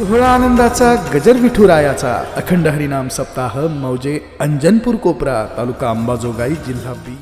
सोहळा आनंदाचा गजर विठुरायाचा अखंड हरिनाम सप्ताह मौजे अंजनपूर कोपरा तालुका अंबाजोगाई जिल्हा बी.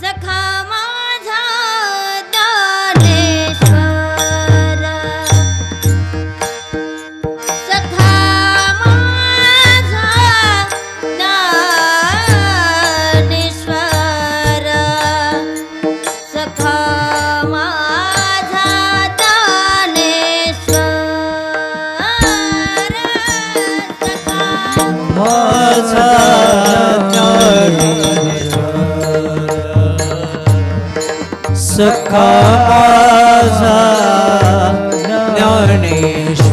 सखा ખપાસા જ્ઞાનેશ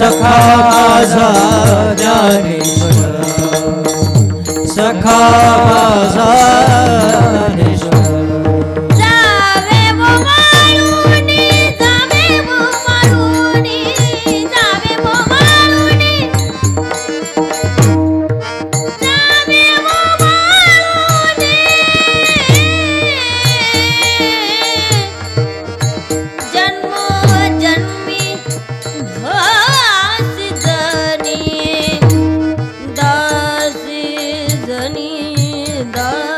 सखा माझा ज्ञानेश्वर सखा माझा வந்தார்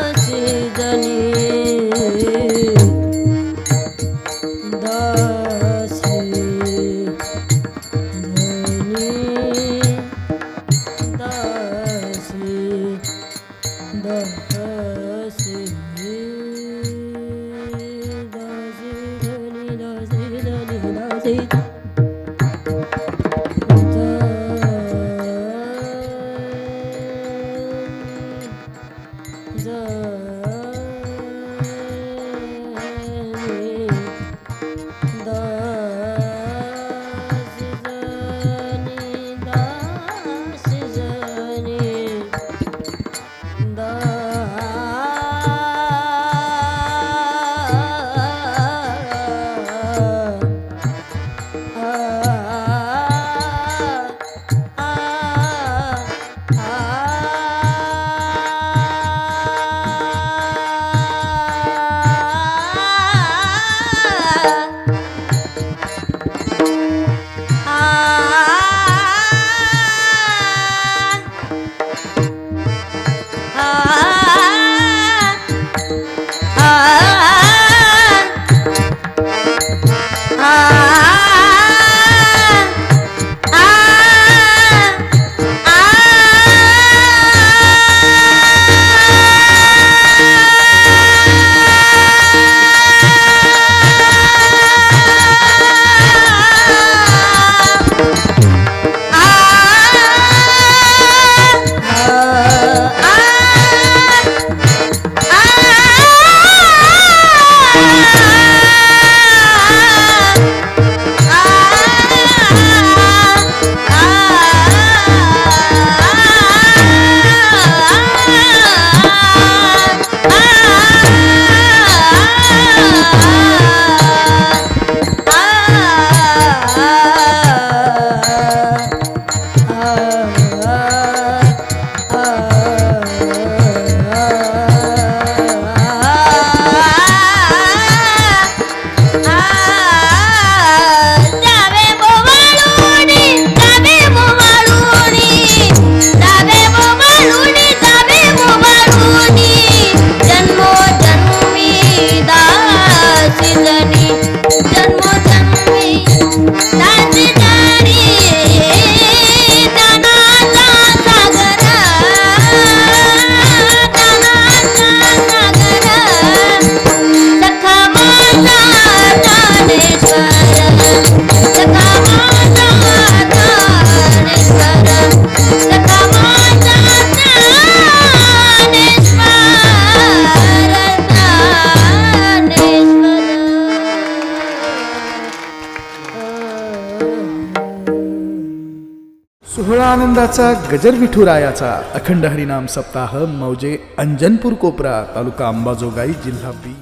आनंदाचा गजर विठुरायाचा अखंड हरिनाम सप्ताह मौजे अंजनपूर कोपरा तालुका अंबाजोगाई जिल्हा बी.